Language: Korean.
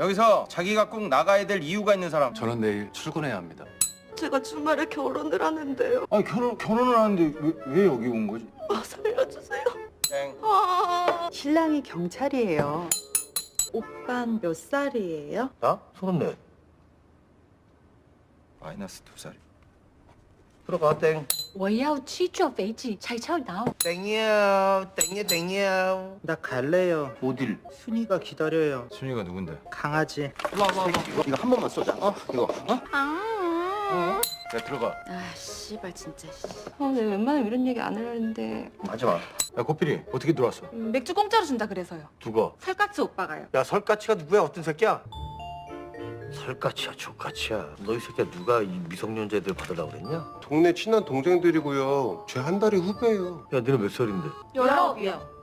여기서 자기가 꼭 나가야 될 이유가 있는 사람. 저는 내일 출근해야 합니다. 제가 주말에 결혼을 하는데요. 아니 결혼 결혼을 하는데 왜, 왜 여기 온 거지? 아, 살려주세요. 땡. 아. 신랑이 경찰이에요. 오빤 몇 살이에요? 나? 서른네. 마이너스 두 살. 들어가 땡. 我要去坐飞机，才超到。 땡이요. 땡이 땡이요. 나 갈래요. 어딜? 순이가 기다려요. 순이가 누군데? 강아지. 이거 이거 한 번만 쏘자. 어? 이거. 어? 아. 야 들어가. 아, 씨발 진짜. 어, 내 웬만하면 이런 얘기 안 하려는데 하지 마. 야 고필이 어떻게 들어왔어? 음, 맥주 공짜로 준다 그래서요. 누가? 살갗스 오빠가요. 야 설까치가 누구야? 어떤 새끼야? 설까치야, 조까치야. 너 이 새끼야 누가 이 미성년자애들 받으라고 그랬냐? 동네 친한 동생들이고요. 제 한 달이 후배예요. 야, 너는 몇 살인데? 열아홉이요.